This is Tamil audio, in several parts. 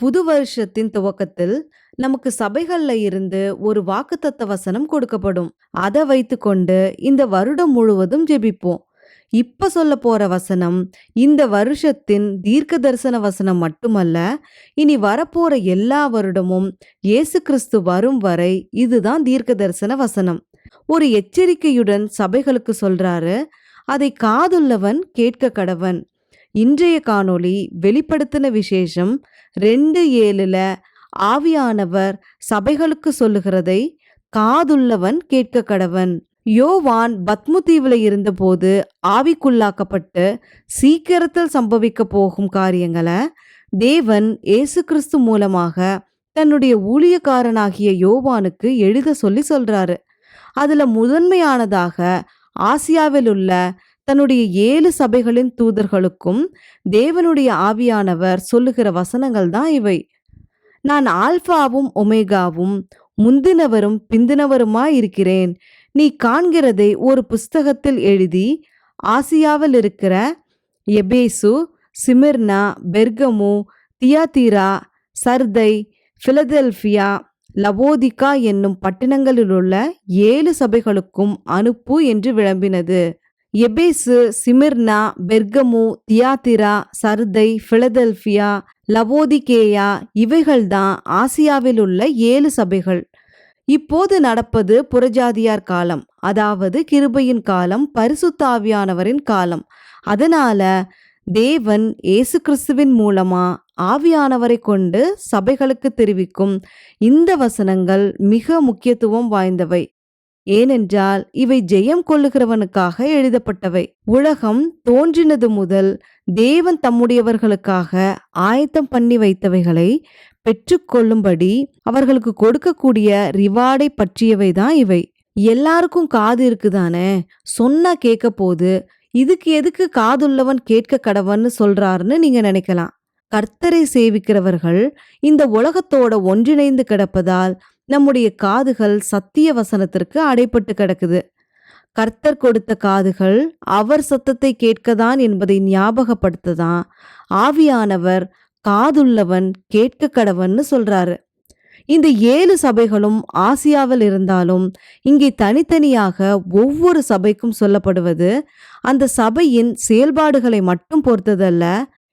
புது வருஷத்தின் துவக்கத்தில் நமக்கு சபைகள்ல இருந்து ஒரு வாக்குத்தத்த வசனம் கொடுக்கப்படும். அதை வைத்துக்கொண்டு இந்த வருடம் முழுவதும் ஜெபிப்போம். இப்ப சொல்ல போற வசனம் இந்த வருஷத்தின் தீர்க்க தரிசன வசனம் மட்டுமல்ல, இனி வரப்போற எல்லா வருடமும் இயேசு கிறிஸ்து வரும் வரை இதுதான் தீர்க்க தரிசன வசனம். ஒரு எச்சரிக்கையுடன் சபைகளுக்கு சொல்றாரு, அதை காதுள்ளவன் கேட்க கடவன். இன்றைய காணொளி வெளிப்படுத்தின விசேஷம் ரெண்டு ஏழுல ஆவியானவர் சபைகளுக்கு சொல்லுகிறதை காதுள்ளவன் கேட்க கடவன். யோவான் பத்முதீவில் இருந்தபோது ஆவிக்குள்ளாக்கப்பட்டு சீக்கிரத்தில் சம்பவிக்க போகும் காரியங்களை தேவன் இயேசு கிறிஸ்து மூலமாக தன்னுடைய ஊழியக்காரனாகிய யோவானுக்கு எழுத சொல்லி சொல்றாரு. அதுல முதன்மையானதாக ஆசியாவில் உள்ள தன்னுடைய ஏழு சபைகளின் தூதர்களுக்கும் தேவனுடைய ஆவியானவர் சொல்லுகிற வசனங்கள் தான் இவை. நான் ஆல்பாவும் ஒமேகாவும் முந்தினவரும் பிந்தினவருமாய் இருக்கிறேன். நீ காண்கிறதை ஒரு புஸ்தகத்தில் எழுதி ஆசியாவில் இருக்கிற எபேசு, சிமிர்னா, பெர்கமு, தியாத்தீரா, சர்தை, பிலதெல்பியா, லவோதிகா என்னும் பட்டணங்களிலுள்ள ஏழு சபைகளுக்கும் அனுப்பு என்று விளம்பினது. எபேசு, சிமிர்னா, பெர்கமு, தியாத்திரா, சர்தை, பிலதெல்பியா, லவோதிகேயா இவைகள்தான் ஆசியாவில் உள்ள ஏழு சபைகள். இப்போது நடப்பது புறஜாதியார் காலம். அதாவது கிருபையின் காலம், பரிசுத்தாவியானவரின் காலம். அதனால தேவன் இயேசு கிறிஸ்துவின் மூலமா ஆவியானவரை கொண்டு சபைகளுக்கு தெரிவிக்கும் இந்த வசனங்கள் மிக முக்கியத்துவம் வாய்ந்தவை. ஏனென்றால் இவை ஜெயம் கொள்ளுகிறவனுக்காக எழுதப்பட்டவை. உலகம் தோன்றினது முதல் தேவன் தம்முடையவர்களுக்காக ஆயத்தம் பண்ணி வைத்தவைகளை பெற்றுக்கொள்ளும்படி அவர்களுக்கு கொடுக்கக்கூடிய ரிவார்டை பற்றியவை தான் இவை. எல்லாருக்கும் காது இருக்குதானே சொன்னா கேட்க போது இதுக்கு எதுக்கு காதுள்ளவன் கேட்க கடவன்னு சொல்றாருன்னு நீங்க நினைக்கலாம். கர்த்தரை சேவிக்கிறவர்கள் இந்த உலகத்தோட ஒன்றிணைந்து கிடப்பதால் நம்முடைய காதுகள் சத்திய வசனத்திற்கு அடைப்பட்டு கிடக்குது. கர்த்தர் கொடுத்த காதுகள் அவர் சத்தத்தை கேட்கதான் என்பதை ஞாபகப்படுத்ததான் ஆவியானவர் காதுள்ளவன் கேட்க கடவன்னு சொல்றாரு. இந்த ஏழு சபைகளும் ஆசியாவில் இருந்தாலும் இங்கே தனித்தனியாக ஒவ்வொரு சபைக்கும் சொல்லப்படுவது அந்த சபையின் செயல்பாடுகளை மட்டும் பொறுத்ததல்ல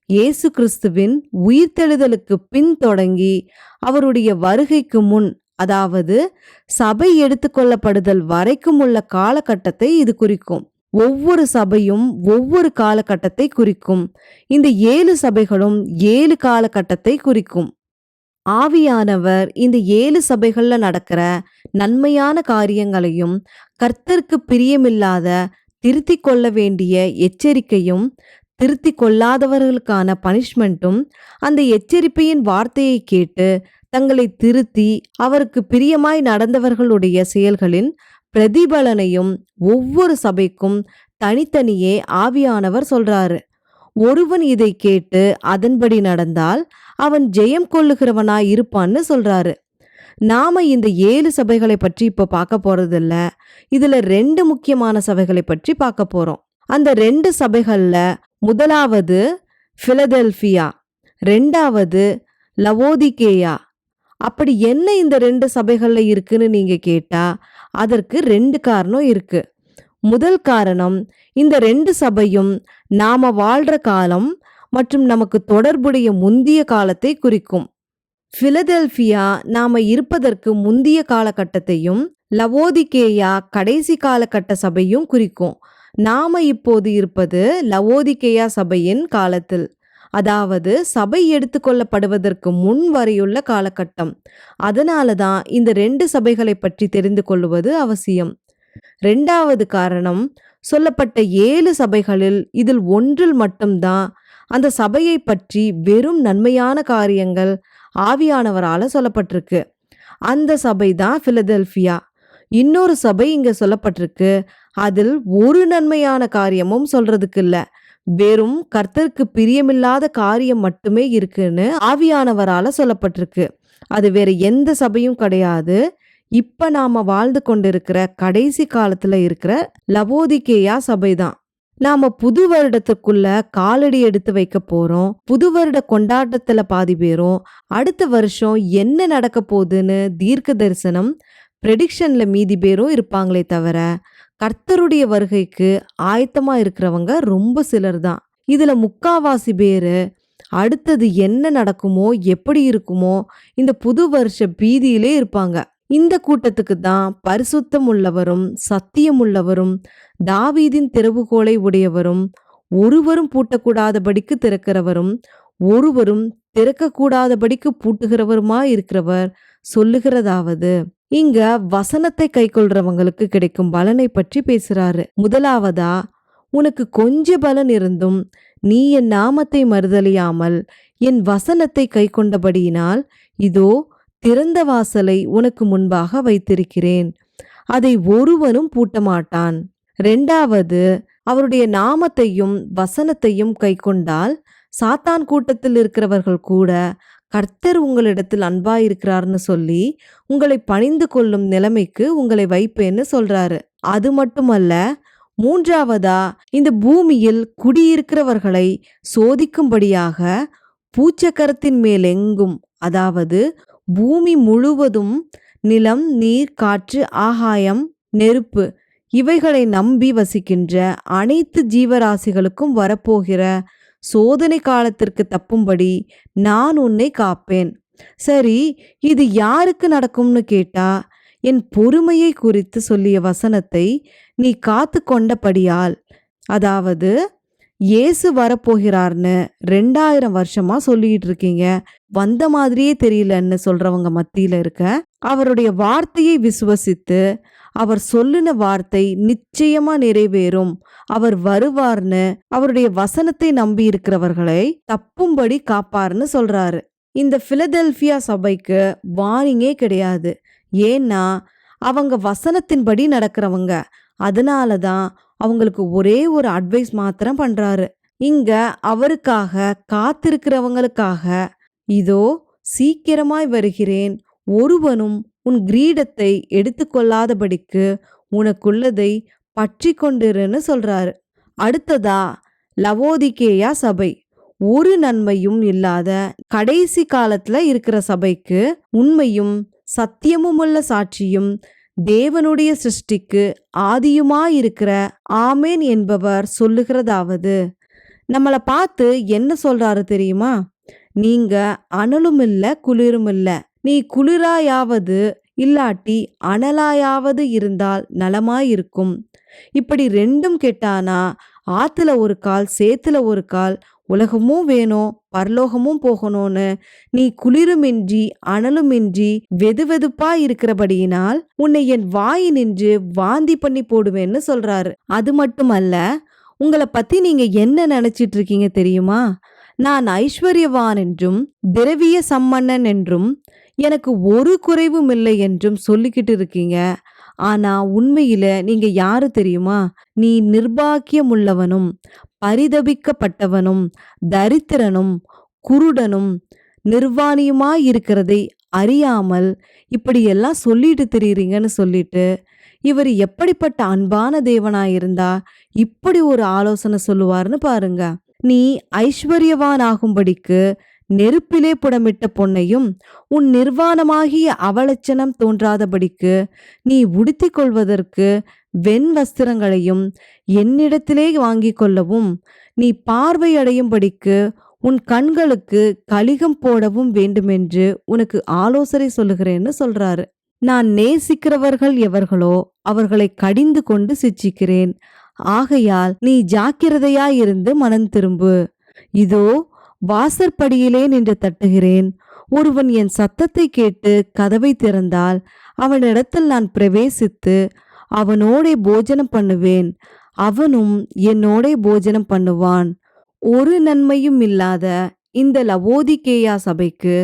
இயேசு கிறிஸ்துவின் உயிர்த்தெழுதலுக்கு பின் தொடங்கி அவருடைய வருகைக்கு முன் அதாவது சபை எடுத்துக்கொள்ளப்படுதல் வரைக்கும் உள்ள காலகட்டத்தை இது குறிக்கும். ஒவ்வொரு சபையும் ஒவ்வொரு காலகட்டத்தை குறிக்கும். இந்த ஏழு சபைகளும் ஏழு காலகட்டத்தை குறிக்கும். ஆவியானவர் இந்த ஏழு சபைகளில் நடக்கிற நன்மையான காரியங்களையும் கர்த்தருக்கு பிரியமில்லாத திருத்திக் கொள்ள வேண்டிய எச்சரிக்கையும் திருத்தி கொள்ளாதவர்களுக்கான பனிஷ்மெண்ட்டும் அந்த எச்சரிப்பையின் வார்த்தையை கேட்டு தங்களை திருத்தி அவருக்கு பிரியமாய் நடந்தவர்களுடைய செயல்களின் பிரதிபலனையும் ஒவ்வொரு சபைக்கும் தனித்தனியே ஆவியானவர் சொல்றாரு. ஒருவன் இதை கேட்டு அதன்படி நடந்தால் அவன் ஜெயம் கொள்ளுகிறவனாய் இருப்பான்னு சொல்றாரு. நாம இந்த ஏழு சபைகளை பற்றி இப்போ பார்க்க போறதில்ல. இதுல ரெண்டு முக்கியமான சபைகளை பற்றி பார்க்க போறோம். அந்த ரெண்டு சபைகள்ல முதலாவது பிலதெல்பியா ரெண்டாவது லவோதிகேயா அப்படி என்ன இந்த ரெண்டு சபைகளில் இருக்குன்னு நீங்க கேட்டா அதற்கு ரெண்டு காரணம் இருக்கு. முதல் காரணம் இந்த ரெண்டு சபையும் நாம வாழ்ற காலம் மற்றும் நமக்கு தொடர்புடைய முந்திய காலத்தை குறிக்கும். பிலதெல்பியா நாம இருப்பதற்கு முந்திய காலகட்டத்தையும் லவோதிகேயா கடைசி காலகட்ட சபையும் குறிக்கும். நாம இப்போது இருப்பது லவோதிகேயா சபையின் காலத்தில். அதாவது சபை எடுத்துக்கொள்ளப்படுவதற்கு முன் வரையுள்ள காலகட்டம். அதனால தான் இந்த ரெண்டு சபைகளை பற்றி தெரிந்து கொள்வது அவசியம். ரெண்டாவது காரணம் சொல்லப்பட்ட ஏழு சபைகளில் இதில் ஒன்றில் மட்டும்தான் அந்த சபையை பற்றி வெறும் நன்மையான காரியங்கள் ஆவியானவரால் சொல்லப்பட்டிருக்கு. அந்த சபை தான் ஃபிலதெல்ஃபியா இன்னொரு சபை இங்கே சொல்லப்பட்டிருக்கு. அதில் ஒரு நன்மையான காரியமும் சொல்றதுக்கு இல்லை வெறும் கர்த்தருக்கு பிரியமில்லாத காரியம் மட்டுமே இருக்குன்னு ஆவியானவரால சொல்லப்பட்டிருக்கு. அது வேற எந்த சபையும் கிடையாது. இப்ப நாம வாழ்ந்து கொண்டிருக்கிற கடைசி காலத்துல இருக்கிற லவோதிகேயா சபைதான். நாம புது வருடத்துக்குள்ள காலடி எடுத்து வைக்க போறோம் புது வருட கொண்டாட்டத்துல பாதி பேரும் அடுத்த வருஷம் என்ன நடக்க போகுதுன்னு தீர்க்க தரிசனம் ப்ரெடிக்ஷன்ல மீதி பேரும் இருப்பாங்களே தவிர கர்த்தருடைய வருகைக்கு ஆயத்தமாக இருக்கிறவங்க ரொம்ப சிலர் தான். இதில் முக்காவாசி பேர் அடுத்தது என்ன நடக்குமோ எப்படி இருக்குமோ இந்த புது வருஷ பீதியிலே இருப்பாங்க. இந்த கூட்டத்துக்கு தான் பரிசுத்தம் உள்ளவரும் சத்தியம் உள்ளவரும் தாவீதின் திறவுகோலை உடையவரும் ஒருவரும் பூட்டக்கூடாதபடிக்கு திறக்கிறவரும் ஒருவரும் திறக்கக்கூடாதபடிக்கு பூட்டுகிறவருமா இருக்கிறவர் சொல்லுகிறதாவது இங்க வசனத்தை கைக்கொள்றவங்களுக்கு கிடைக்கும் பலனை பற்றி பேசுறாரு. முதலாவதா உனக்கு கொஞ்ச பலன் இருந்தும் நீ என் நாமத்தை மறுதலியாமல் என் வசனத்தை கைக்கொண்டபடியினால் இதோ திறந்த வாசலை உனக்கு முன்பாக வைத்திருக்கிறேன். அதை ஒருவனும் பூட்டமாட்டான். ரெண்டாவது அவருடைய நாமத்தையும் வசனத்தையும் கைக்கொண்டால் சாத்தான் கூட்டத்தில் இருக்கிறவர்கள் கூட கர்த்தர் உங்களிடத்தில் அன்பாயிருக்கிறார்னு சொல்லி உங்களை பணிந்து கொள்ளும் நிலைமைக்கு உங்களை வைப்பேன்னு சொல்றாரு. அது மட்டுமல்ல மூன்றாவதா இந்த பூமியில் குடியிருக்கிறவர்களை சோதிக்கும்படியாக பூச்சக்கரத்தின் மேல் எங்கும் அதாவது பூமி முழுவதும் நிலம் நீர் காற்று ஆகாயம் நெருப்பு இவைகளை நம்பி வசிக்கின்ற அனைத்து ஜீவராசிகளுக்கும் வரப்போகிற சோதனை காலத்திற்கு தப்பும்படி நான் உன்னை காப்பேன். சரி இது யாருக்கு நடக்கும்னு கேட்டா என் பொறுமையை குறித்து சொல்லிய வசனத்தை நீ காத்து கொண்டபடியால். அதாவது இயேசு வரப்போகிறார்னு ரெண்டாயிரம் வருஷமா சொல்லிட்டு இருக்கீங்க. வந்த மாதிரியே தெரியலன்னு சொல்றவங்க மத்தியில இருக்க அவருடைய வார்த்தையை விசுவசித்து அவர் சொல்லின வார்த்தை நிச்சயமா நிறைவேறும். அவர் வருவார்னு அவருடைய வசனத்தை நம்பி இருக்கிறவர்களை தப்பும்படி காப்பார்னு சொல்றாரு. இந்த பிலடெல்பியா சபைக்கு வார்னிங்கே கிடையாது. ஏன்னா அவங்க வசனத்தின்படி நடக்கிறவங்க. அதனால தான் அவங்களுக்கு ஒரே ஒரு அட்வைஸ் மாத்திரம் பண்றாரு. இங்க அவருக்காக காத்திருக்கிறவங்களுக்காக இதோ சீக்கிரமாய் வருகிறேன். ஒருவனும் உன் கிரீடத்தை எடுத்துக்கொள்ளாதபடிக்கு உனக்குள்ளதை பற்றி கொண்டிருன்னு சொல்றாரு. அடுத்ததா லவோதிகேயா சபை. ஒரு நன்மையும் இல்லாத கடைசி காலத்துல இருக்கிற சபைக்கு உண்மையும் சத்தியமும் உள்ள சாட்சியும் தேவனுடைய சிருஷ்டிக்கு ஆதியுமாயிருக்கிற ஆமேன் என்பவர் சொல்லுகிறதாவது. நம்மளை பார்த்து என்ன சொல்றாரு தெரியுமா? நீங்க அனலும் இல்லை குளிரும் இல்லை நீ குளிராயாவது இல்லாட்டி அனலாயாவது இருந்தால் நலமாயிருக்கும். இப்படி ரெண்டும் கெட்டானா ஆத்துல ஒரு கால் சேத்துல ஒரு கால் உலகமும் வேணும் பரலோகமும் போகணும்னு நீ குளிருமின்றி அனலுமின்றி வெதுவெதுப்பா இருக்கிறபடியினால் உன்னை என் வாய் நின்று வாந்தி பண்ணி போடுவேன்னு சொல்றாரு. அது மட்டுமல்ல உங்களை பத்தி நீங்க என்ன நினைச்சிட்டு இருக்கீங்க தெரியுமா? நான் ஐஸ்வர்யவான் என்றும் திரவிய சம்மன்னன் என்றும் எனக்கு ஒரு குறைவும் இல்லை என்றும் சொல்லிக்கிட்டு இருக்கீங்க. ஆனா உண்மையில நீங்க யாரு தெரியுமா? நீ நிர்பாக்கியம் உள்ளவனும் பரிதபிக்கப்பட்டவனும் தரித்திரனும் குருடனும் நிர்வாணியுமாய் இருக்கிறதை அறியாமல் இப்படியெல்லாம் சொல்லிட்டு தெரியுறீங்கன்னு சொல்லிட்டு இவர் எப்படிப்பட்ட அன்பான தேவனாயிருந்தா இப்படி ஒரு ஆலோசனை சொல்லுவார்னு பாருங்க. நீ ஐஸ்வர்யவான் ஆகும்படிக்கு நெருப்பிலே புடமிட்ட பொன்னையும் உன் நிர்வாணமாகிய அவலட்சணம் தோன்றாதபடிக்கு நீ உடுத்திக் கொள்வதற்கு வெண் வஸ்திரங்களையும் என்னிடத்திலே வாங்கிக் கொள்ளவும் நீ பார்வையடையும்படிக்கு உன் கண்களுக்கு கலிகம் போடவும் வேண்டுமென்று உனக்கு ஆலோசனை சொல்லுகிறேன்னு சொல்றாரு. நான் நேசிக்கிறவர்கள் எவர்களோ அவர்களை கடிந்து கொண்டு சிச்சிக்கிறேன். ஆகையால் நீ ஜாக்கிரதையாயிருந்து மனம் திரும்பு. இதோ வாசற்படியிலே நின்று தட்டுகிறேன். ஒருவன் என் சத்தத்தை கேட்டு கதவை திறந்தால் அவனிடத்தில் நான் பிரவேசித்து அவனோடே போஜனம் பண்ணுவேன். அவனும் என்னோடே போஜனம் பண்ணுவான். ஒரு நன்மையும் இல்லாத இந்த லவோதிகேயா சபைக்கு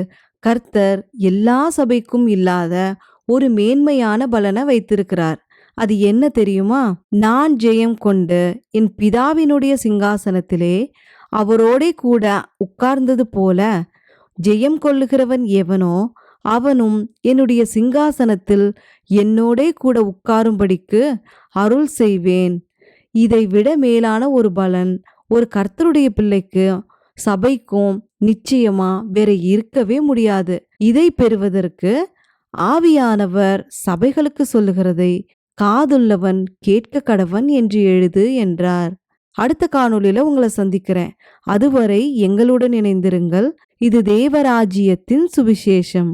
கர்த்தர் எல்லா சபைக்கும் இல்லாத ஒரு மேன்மையான பலனை வைத்திருக்கிறார். அது என்ன தெரியுமா? நான் ஜெயம் கொண்டு என் பிதாவினுடைய சிங்காசனத்திலே அவரோடே கூட உட்கார்ந்தது போல ஜெயம் கொள்ளுகிறவன் எவனோ அவனும் என்னுடைய சிங்காசனத்தில் என்னோடே கூட உட்காரும்படிக்கு அருள் செய்வேன். இதை விட மேலான ஒரு பலன் ஒரு கர்த்தருடைய பிள்ளைக்கு சபைக்கும் நிச்சயமா வேற இருக்கவே முடியாது. இதை பெறுவதற்கு ஆவியானவர் சபைகளுக்கு சொல்லுகிறதை காதுள்ளவன் கேட்க கடவன் என்று எழுது என்றார். அடுத்த காணொளியில உங்களை சந்திக்கிறேன். அதுவரை எங்களுடன் இணைந்திருங்கள். இது தேவராஜ்யத்தின் சுவிசேஷம்.